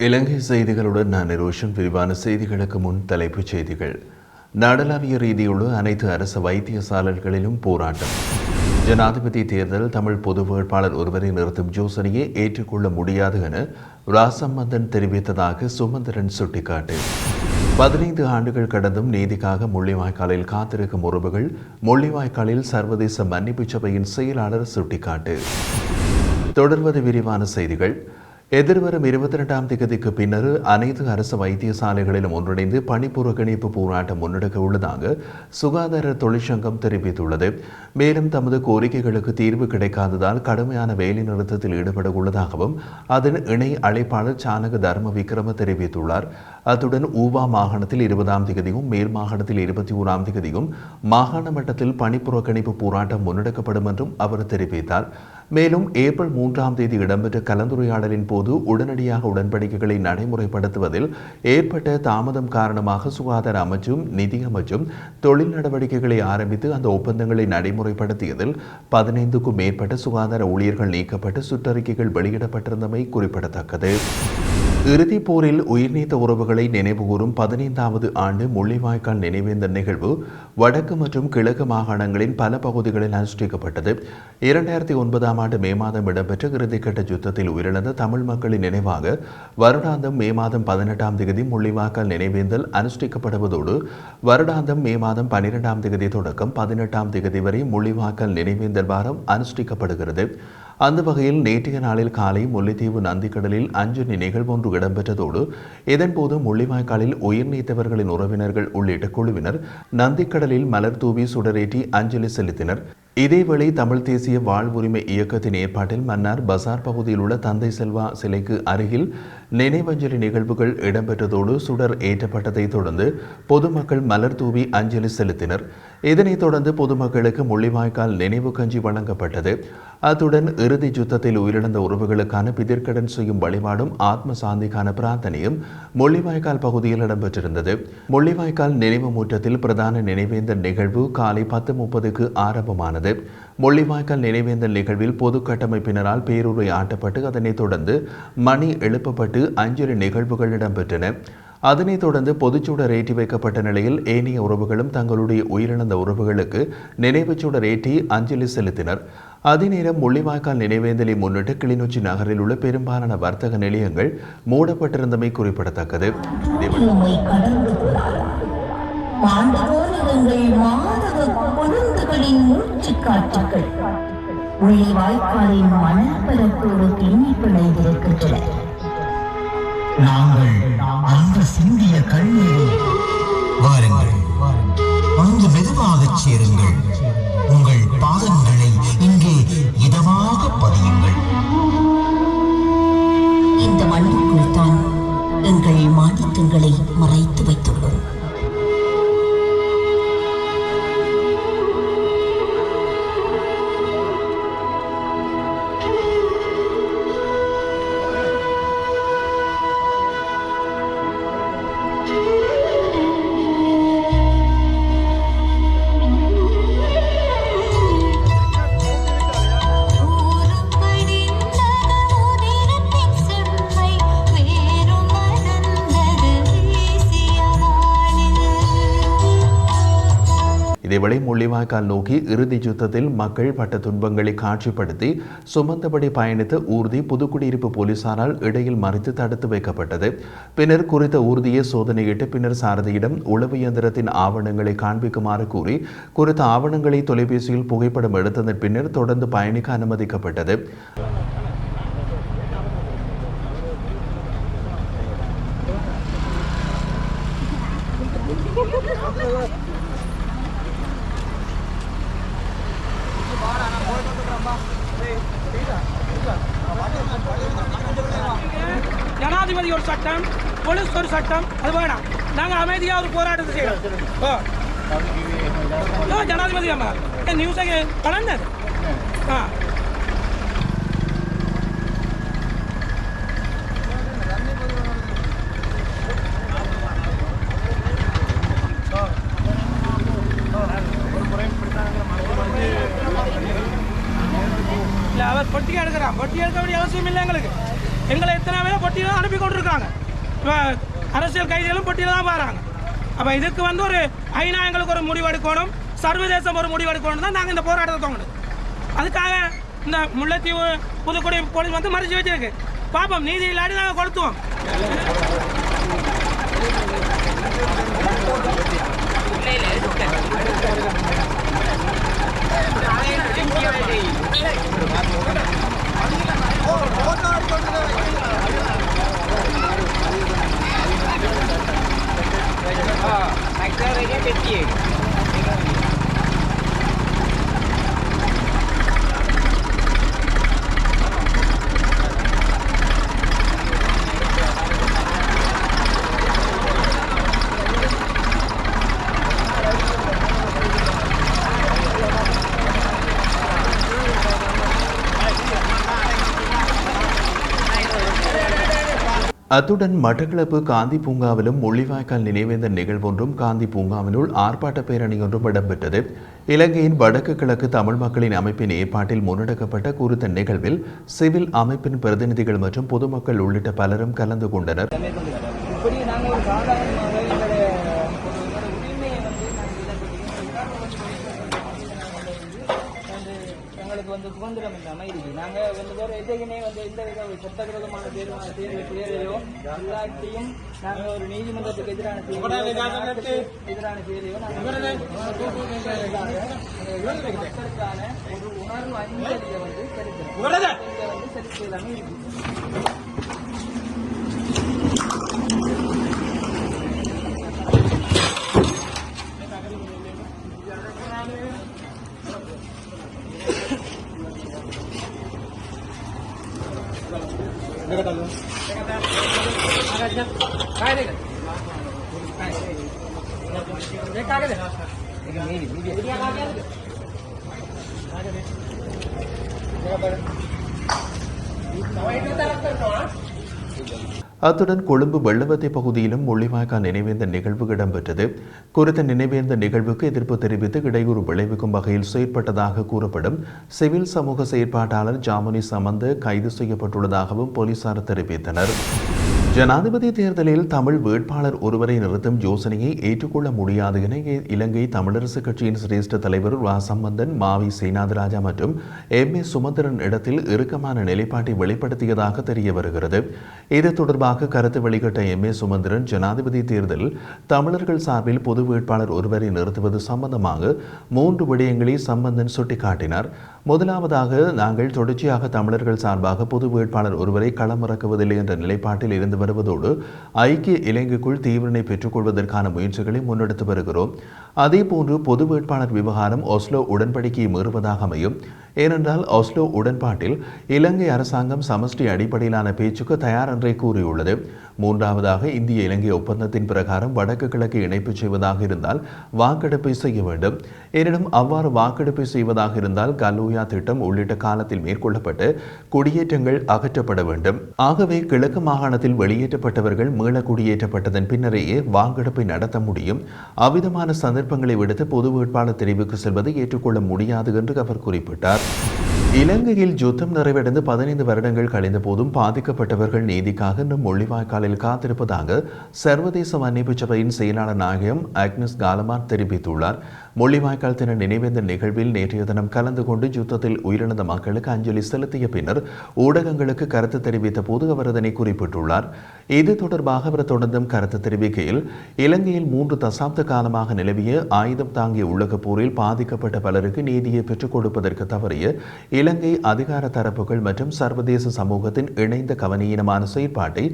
இலங்கை செய்திகளுடன் நான் ரோஷன். விரிவான செய்திகளுக்கு முன் தலைப்புச் செய்திகள். நாடளாவிய ரீதியுள்ள அனைத்து அரசு வைத்தியசாலைகளிலும் போராட்டம். ஜனாதிபதி தேர்தல் தமிழ் பொது வேட்பாளர் ஒருவரை நிறுத்தும் யோசனையை ஏற்றுக்கொள்ள முடியாது என ராசம்மந்தன் தெரிவித்ததாக சுமந்திரன் சுட்டிக்காட்டு. பதினைந்து ஆண்டுகள் கடந்தும் நீதிக்காக முள்ளிவாய்க்காலில் காத்திருக்கும் உறவுகள் முள்ளிவாய்க்காலில் சர்வதேச மன்னிப்பு சபையின் செயலாளர் சுட்டிக்காட்டு. தொடர்வது விரிவான செய்திகள். எதிர்வரும் இருபத்தி ரெண்டாம் தேதிக்கு பின்னர் அனைத்து அரசு வைத்தியசாலைகளிலும் ஒன்றிணைந்து பணி புறக்கணிப்பு போராட்டம் முன்னெடுக்க உள்ளதாக சுகாதார தொழிற்சங்கம் தெரிவித்துள்ளது. மேலும் தமது கோரிக்கைகளுக்கு தீர்வு கிடைக்காததால் கடுமையான வேலை நிறுத்தத்தில் ஈடுபட உள்ளதாகவும் அதன் இணை அழைப்பாளர் சானக தர்ம விக்ரம தெரிவித்துள்ளார். அத்துடன் ஊவா மாகாணத்தில் இருபதாம் தேதியும் மேல் மாகாணத்தில் இருபத்தி ஓராம் தேதியும் மாகாண மட்டத்தில் பணி புறக்கணிப்பு போராட்டம் முன்னெடுக்கப்படும் என்றும் அவர் தெரிவித்தார். மேலும் ஏப்ரல் மூன்றாம் தேதி இடம்பெற்ற கலந்துரையாடலின் போது உடனடியாக உடன்படிக்கைகளை நடைமுறைப்படுத்துவதில் ஏற்பட்ட தாமதம் காரணமாக சுகாதார அமைச்சும் நிதி அமைச்சும் தொழில் நடவடிக்கைகளை ஆரம்பித்து அந்த ஒப்பந்தங்களை நடைமுறைப்படுத்தியதில் பதினைந்துக்கும் மேற்பட்ட சுகாதார ஊழியர்கள் நீக்கப்பட்டு சுற்றறிக்கைகள் வெளியிடப்பட்டிருந்தமை குறிப்பிடத்தக்கது. இறுதிப் போரில் உயிர்நீத்த உறவுகளை நினைவுகூரும் பதினைந்தாவது ஆண்டு முள்ளிவாய்க்கால் நினைவேந்த நிகழ்வு வடக்கு மற்றும் கிழக்கு மாகாணங்களின் பல பகுதிகளில் அனுஷ்டிக்கப்பட்டது. இரண்டாயிரத்தி ஒன்பதாம் ஆண்டு மே மாதம் இடம்பெற்ற இறுதிக்கட்ட யுத்தத்தில் உயிரிழந்த தமிழ் மக்களின் நினைவாக வருடாந்தம் மே மாதம் பதினெட்டாம் தேதி முள்ளிவாய்க்கால் நினைவேந்தல் அனுஷ்டிக்கப்படுவதோடு வருடாந்தம் மே மாதம் பனிரெண்டாம் தேதி தொடக்கம் பதினெட்டாம் தேதி வரை முள்ளிவாய்க்கால் நினைவேந்தல் வாரம் அனுஷ்டிக்கப்படுகிறது. அந்த வகையில் நேற்றைய நாளில் காலை முல்லைத்தீவு நந்திக்கடலில் அஞ்சலி நிகழ்வு ஒன்று இடம்பெற்றதோடு இதன்போது முள்ளிவாய்க்காலில் உயிர் நீத்தவர்களின் உறவினர்கள் உள்ளிட்ட குழுவினர் நந்திக்கடலில் மலர் தூவி சுடரேற்றி அஞ்சலி செலுத்தினர். இதேவேளை தமிழ் தேசிய வாழ்வுரிமை இயக்கத்தின் ஏற்பாட்டில் மன்னார் பசார் பகுதியில் உள்ள தந்தை செல்வா சிலைக்கு அருகில் நினைவஞ்சலி நிகழ்வுகள் இடம்பெற்றதோடு சுடர் ஏற்றப்பட்டதை தொடர்ந்து பொதுமக்கள் மலர் தூவி அஞ்சலி செலுத்தினர். இதனைத் தொடர்ந்து பொதுமக்களுக்கு முள்ளிவாய்க்கால் நினைவு கஞ்சி வழங்கப்பட்டது. அத்துடன் இறுதி யுத்தத்தில் உயிரிழந்த உறவுகளுக்கான பிதிர்க்கடன் செய்யும் வழிபாடும் ஆத்ம சாந்திக்கான பிரார்த்தனையும் முள்ளிவாய்க்கால் பகுதியில் இடம்பெற்றிருந்தது. முள்ளிவாய்க்கால் நினைவு மூற்றத்தில் பிரதான நினைவேந்தல் நிகழ்வு காலை பத்து முப்பதுக்கு ஆரம்பமானது. முள்ளிவாய்க்கால் நினைவேந்தல் நிகழ்வில் பொது கட்டமைப்பினரால் பேருரை ஆட்டப்பட்டு அதனைத் தொடர்ந்து மணி எழுப்பப்பட்டு அஞ்சலி நிகழ்வுகள் இடம்பெற்றன. அதனைத் தொடர்ந்து பொதுச்சூடர் ஏற்றி வைக்கப்பட்ட நிலையில் ஏனைய உறவுகளும் தங்களுடைய உயிரிழந்த உறவுகளுக்கு நினைவுச்சூடர் ஏற்றி அஞ்சலி செலுத்தினர். அதேநேரம் முள்ளிவாய்க்கால் நினைவேந்தலை முன்னிட்டு கிளிநொச்சி நகரில் உள்ள பெரும்பாலான வர்த்தக நிலையங்கள் மூடப்பட்டிருந்தமை குறிப்பிடத்தக்கது. உம்மை மணப்பரப்போடு பிணைந்திருக்கின்றன நாங்கள் அந்த சிந்திய கண்ணீரை வாருங்கள். வந்து மெதுவாகச் சேருங்கள். உங்கள் பாதங்கள் இந்த மண்ணுக்குள் தான் எங்கள் மாணிக்கங்களை மறைத்து வைத்துள்ளோம். இதேவேளை முள்ளிவாய்க்கால் நோக்கி இறுதி யுத்தத்தில் மக்கள் பட்ட துன்பங்களை காட்சிப்படுத்தி சுமந்தபடி பயணித்த ஊர்தி புதுக்குடியிருப்பு போலீசாரால் இடையில் மறித்து தடுத்து வைக்கப்பட்டது. பின்னர் குறித்த ஊர்தியை சோதனையிட்டு பின்னர் சாரதியிடம் உளவு இயந்திரத்தின் ஆவணங்களை காண்பிக்குமாறு கூறி குறித்த ஆவணங்களை தொலைபேசியில் புகைப்படம் எடுத்ததன் பின்னர் தொடர்ந்து பயணிக்க அனுமதிக்கப்பட்டது ஜனாதிபதி ஒரு சட்டம் போலீஸ் ஒரு சட்டம் அது வேணாம் நாங்கள் அமைதியாக ஒரு போராட்டத்தை செய்யலாம் ஓ ஜனாதிபதி அம்மா. நியூஸை கலந்தது ஆ. இல்லை அவர் பொட்டி எடுக்கிறான். பொட்டி எடுக்க வேண்டிய அவசியம் இல்லை எங்களுக்கு. எங்களை எத்தனை பேரும் பொட்டி தான் அனுப்பி கொண்டிருக்காங்க. இப்போ அரசியல் கைதிகளும் பொட்டியில் தான் வராங்க. அப்போ இதுக்கு வந்து ஒரு ஐநா எங்களுக்கு ஒரு முடிவு எடுக்கணும் சர்வதேசம் ஒரு முடிவெடுக்கணும் தான் நாங்கள் இந்த போராட்டத்தை தோங்கணும் அதுக்காக இந்த முல்லைத்தீவு புதுக்குடி போலீஸ் வந்து மறைச்சு வச்சிருக்கு. பாப்போம் நீதி இல்லாட்டி நாங்கள் கொளுத்துவோம். அத்துடன் மட்டக்களப்பு காந்தி பூங்காவிலும் முள்ளிவாய்க்கால் நினைவேந்த நிகழ்வொன்றும் காந்தி பூங்காவினுள் ஆர்ப்பாட்ட பேரணி ஒன்றும் இடம்பெற்றது. இலங்கையின் வடக்கு கிழக்கு தமிழ் மக்களின் அமைப்பின் ஏற்பாட்டில் முன்னெடுக்கப்பட்ட குறித்த நிகழ்வில் சிவில் அமைப்பின் பிரதிநிதிகள் மற்றும் பொதுமக்கள் உள்ளிட்ட பலரும் கலந்து கொண்டனர் இப்படி நாங்கள் ஒரு சாதாரணமாக எங்களுடைய ஒரு எங்களுடைய உரிமையை வந்து நாங்கள் இழப்பீங்க எங்களுக்கு வந்து சுதந்திரம் இல்லாமல் இருக்கு. நாங்கள் வந்து வேறு எதையுமே வந்து எந்த வித ஒரு சட்டவிரோதமான தேர்வு தேர்வு தேர்வையோ எல்லாத்தையும் நாங்கள் ஒரு நீதிமன்றத்துக்கு எதிரான எதிரான நாங்கள் மக்களுக்கான ஒரு உணர்வு அஞ்சலியை வந்து செலுத்துறோம் இதை வந்து செலுத்துவதாமே இருக்கு அத்துடன் கொழும்பு வெள்ளவத்தை பகுதியிலும் முள்ளிவாய்க்கால் நினைவேந்த நிகழ்வு இடம்பெற்றது. குறித்த நினைவேந்த நிகழ்வுக்கு எதிர்ப்பு தெரிவித்து இடையூறு விளைவிக்கும் வகையில் செயற்பட்டதாக கூறப்படும் சிவில் சமூக செயற்பாட்டாளர் ஜாமுனி சமந்த கைது செய்யப்பட்டுள்ளதாகவும் போலீசார் தெரிவித்தனர். ஜனாதிபதி தேர்தலில் தமிழ் வேட்பாளர் ஒருவரை நிறுத்தும் யோசனையை ஏற்றுக்கொள்ள முடியாது என இலங்கை தமிழரசு கட்சியின் சிரேஷ்ட தலைவர் ரா சம்பந்தன் மாவி சேனாதிராஜா மற்றும் எம். ஏ. சுமந்திரன் இடத்தில் இறுக்கமான நிலைப்பாட்டை வெளிப்படுத்தியதாக தெரிய வருகிறது. இது தொடர்பாக கருத்து வெளியிட்ட எம். ஏ. சுமந்திரன் ஜனாதிபதி தேர்தலில் தமிழர்கள் சார்பில் பொது வேட்பாளர் ஒருவரை நிறுத்துவது சம்பந்தமாக மூன்று விடயங்களை சம்பந்தன் சுட்டிக்காட்டினார். முதலாவதாக நாங்கள் தொடர்ச்சியாக தமிழர்கள் சார்பாக பொது வேட்பாளர் ஒருவரை களமிறக்குவதில்லை என்ற நிலைப்பாட்டில் இருந்து வருவதோடு ஐக்கிய இலங்கைக்குள் தீவிரனை பெற்றுக்கொள்வதற்கான முயற்சிகளை முன்னெடுத்து வருகிறோம். அதேபோன்று பொது வேட்பாளர் விவகாரம் ஒஸ்லோ உடன்படிக்கையை மீறுவதாக அமையும். ஏனென்றால் ஒஸ்லோ உடன்பாட்டில் இலங்கை அரசாங்கம் சமஷ்டி அடிப்படையிலான பேச்சுக்கு தயார் என்றே கூறியுள்ளது. மூன்றாவதாக இந்திய இலங்கை ஒப்பந்தத்தின் பிரகாரம் வடக்கு கிழக்கு இணைப்பு செய்வதாக இருந்தால் வாக்கெடுப்பை செய்ய வேண்டும். எனினும் அவ்வாறு வாக்கெடுப்பை செய்வதாக இருந்தால் கல்லூயா திட்டம் உள்ளிட்ட காலத்தில் மேற்கொள்ளப்பட்டு குடியேற்றங்கள் அகற்றப்பட வேண்டும். ஆகவே கிழக்கு மாகாணத்தில் வெளியேற்றப்பட்டவர்கள் மீள குடியேற்றப்பட்டதன் பின்னரேயே வாக்கெடுப்பை நடத்த முடியும். அவ்விதமான சந்தர்ப்பங்களை விடுத்து பொது வேட்பாளர் தெரிவுக்கு செல்வதை ஏற்றுக்கொள்ள முடியாது என்று அவர் குறிப்பிட்டார். இலங்கையில் யுத்தம் நிறைவடைந்து பதினைந்து வருடங்கள் கழிந்த போதும் பாதிக்கப்பட்டவர்கள் நீதிக்காக இன்னும் மொழிவாய்க்காலில் காத்திருப்பதாக சர்வதேச மன்னிப்பு சபையின் செயலாளர் நாயகம் அக்னஸ் காலமார் தெரிவித்துள்ளார். முள்ளிவாய்க்கால் தின நினைவேந்த நிகழ்வில் நேற்றைய தினம் கலந்து கொண்டு யுத்தத்தில் உயிரிழந்த மக்களுக்கு அஞ்சலி செலுத்திய பின்னர் ஊடகங்களுக்கு கருத்து தெரிவித்த போது அவர் அதனை குறிப்பிட்டுள்ளார். இது தொடர்பாக அவர் தொடர்ந்தும் கருத்து தெரிவிக்கையில் இலங்கையில் மூன்று தசாப்த காலமாக நிலவிய ஆயுதம் தாங்கிய உலகப் போரில் பாதிக்கப்பட்ட பலருக்கு நீதியை பெற்றுக் கொடுப்பதற்கு தவறிய இலங்கை அதிகார தரப்புகள் மற்றும் சர்வதேச சமூகத்தின் இணைந்த கவனீனமான செயற்பாட்டை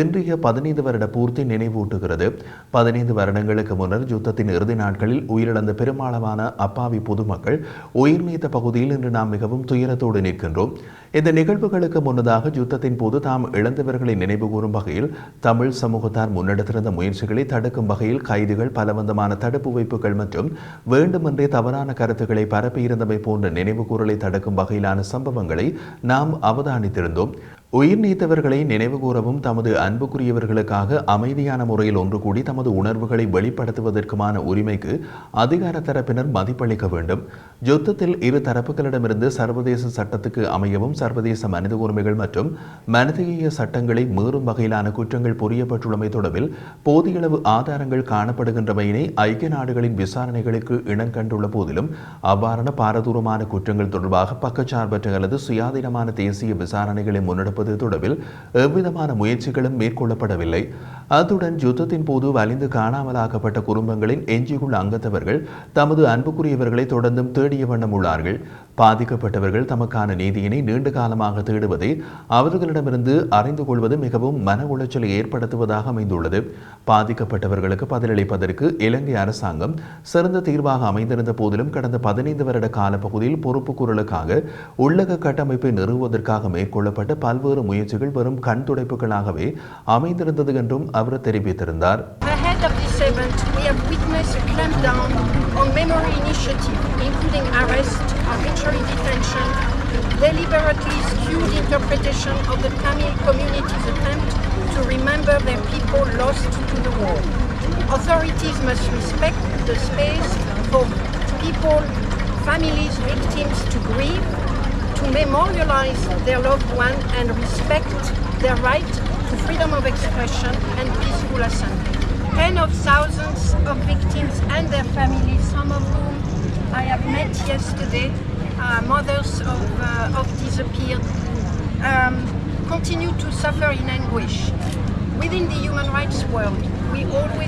இன்றைய பதினைந்து வருட பூர்த்தி நினைவூட்டுகிறது. பதினைந்து வருடங்களுக்கு முன்னர் யுத்தத்தின் இறுதி நாட்களில் உயிரிழந்த பெரும் பெரும்பாலான அப்பாவி பொதுமக்கள் உயிர் நீத்த பகுதியில் இன்று நாம் மிகவும் துயரத்தோடு நிற்கின்றோம். இந்த நிகழ்வுகளுக்கு முன்னதாக யுத்தத்தின் போது தாம் இழந்தவர்களை நினைவுகூரும் வகையில் தமிழ் சமூகத்தார் முன்னெடுத்திருந்த முயற்சிகளை தடுக்கும் வகையில் கைதுகள் பலவந்தமான தடுப்பு வைப்புகள் மற்றும் வேண்டுமென்றே தவறான கருத்துக்களை பரப்பியிருந்தமை போன்ற நினைவுகூரலை தடுக்கும் வகையிலான சம்பவங்களை நாம் அவதானித்திருந்தோம். உயிர் நீத்தவர்களை நினைவுகூரவும் தமது அன்புக்குரியவர்களுக்காக அமைதியான முறையில் ஒன்று கூடி தமது உணர்வுகளை வெளிப்படுத்துவதற்குமான உரிமைக்கு அதிகார தரப்பினர் மதிப்பளிக்க வேண்டும். யுத்தத்தில் இரு தரப்புகளிடமிருந்து சர்வதேச சட்டத்துக்கு அமையவும் சர்வதேச மனித உரிமைகள் மற்றும் மனிதநேய சட்டங்களை மீறும் வகையிலான குற்றங்கள் புரியப்பட்டுள்ளமை தொடர்பில் போதியளவு ஆதாரங்கள் காணப்படுகின்றமையினை ஐக்கிய நாடுகளின் விசாரணைகளுக்கு இனங்கண்டுள்ள போதிலும் அவ்வாறான பாரதூரமான குற்றங்கள் தொடர்பாக பக்கச்சார்பற்ற அல்லது சுயாதீனமான தேசிய விசாரணைகளை தடுப்பது தொடர்பில் எவ்விதமான முயற்சிகளும் மேற்கொள்ளப்படவில்லை. அத்துடன் யுத்தத்தின் போது வலிந்து காணாமலாக்கப்பட்ட குடும்பங்களின் எஞ்சியுள்ள அங்கத்தவர்கள் தமது அன்புக்குரியவர்களை தொடர்ந்தும் தேடிய வண்ணம் உள்ளார்கள். பாதிக்கப்பட்டவர்கள் தமக்கான நீதியினை நீண்ட காலமாக தேடுவதை அவர்களிடமிருந்து அறிந்து கொள்வது மிகவும் மன உளைச்சலை ஏற்படுத்துவதாக அமைந்துள்ளது. பாதிக்கப்பட்டவர்களுக்கு பதிலளிப்பதற்கு இலங்கை அரசாங்கம் சிறந்த தீர்வாக அமைந்திருந்த போதிலும் கடந்த பதினைந்து வருட காலப்பகுதியில் பொறுப்பு குரலுக்காக உள்ளக கட்டமைப்பை நிறுவுவதற்காக மேற்கொள்ளப்பட்ட பல்வேறு முயற்சிகள் வெறும் கண் துடைப்புகளாகவே அமைந்திருந்தது என்றும் அவர் தெரிவித்திருந்தார் Ahead of this event, we have witnessed a clampdown on memory initiative, including arrest, arbitrary detention, deliberately skewed interpretation of the Tamil community's attempt to remember their people lost to the war. Authorities must respect the space for people, families, victims to grieve, to memorialize their loved one and respect their right to freedom of expression and peaceful assembly. Ten of thousands of victims and their families, some of whom I have met yesterday, uh, mothers of, uh, of disappeared, um, continue to suffer in anguish. Within the human rights world,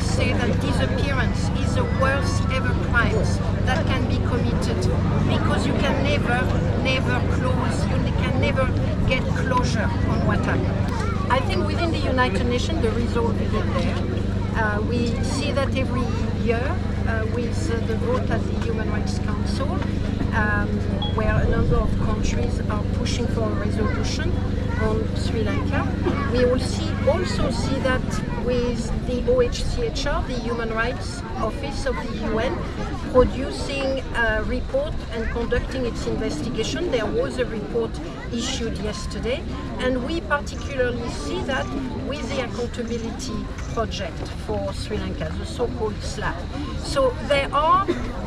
say that disappearance is the worst ever crimes that can be committed because you can never, never close, you can never get closure on what happened. I think within the United Nations, the resolve is there. Uh, we see that every year uh, with uh, the vote at the Human Rights Council, um, where a number of countries are pushing for a resolution on Sri Lanka. We also see that with the OHCHR, the Human Rights Office of the UN, producing a report and conducting its investigation. There was a report issued yesterday, and we particularly see that with the accountability project for Sri Lanka, the so-called SLAP. So there are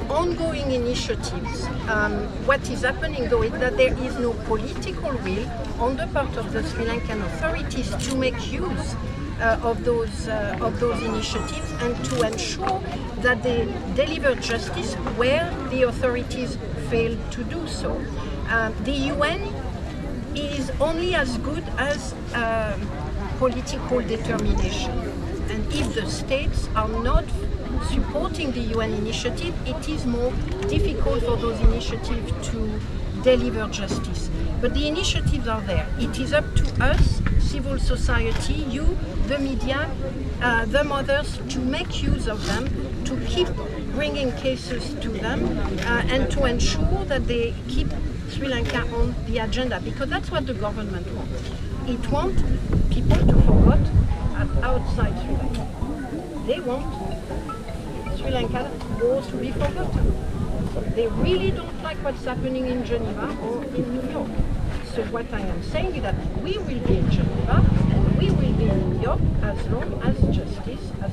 ongoing initiatives. Um, what is happening though is that there is no political will on the part of the Sri Lankan authorities to make use uh, of those uh, of those initiatives and to ensure that they deliver justice where the authorities failed to do so. Uh, the UN is only as good as um, political determination, and if the states are not supporting the UN initiative, it is more difficult for those initiatives to deliver justice. But the initiatives are there. It is up to us, civil society, you, the media, uh, the mothers, to make use of them, to keep bringing cases to them, uh, and to ensure that they keep Sri Lanka on the agenda, because that's what the government wants. It wants people to forget outside Sri Lanka. They want Sri Lanka wars to be forgotten. They really don't like what's happening in Geneva or in New York. So what I am saying is that we will be in Geneva and we will be in New York as long as justice, as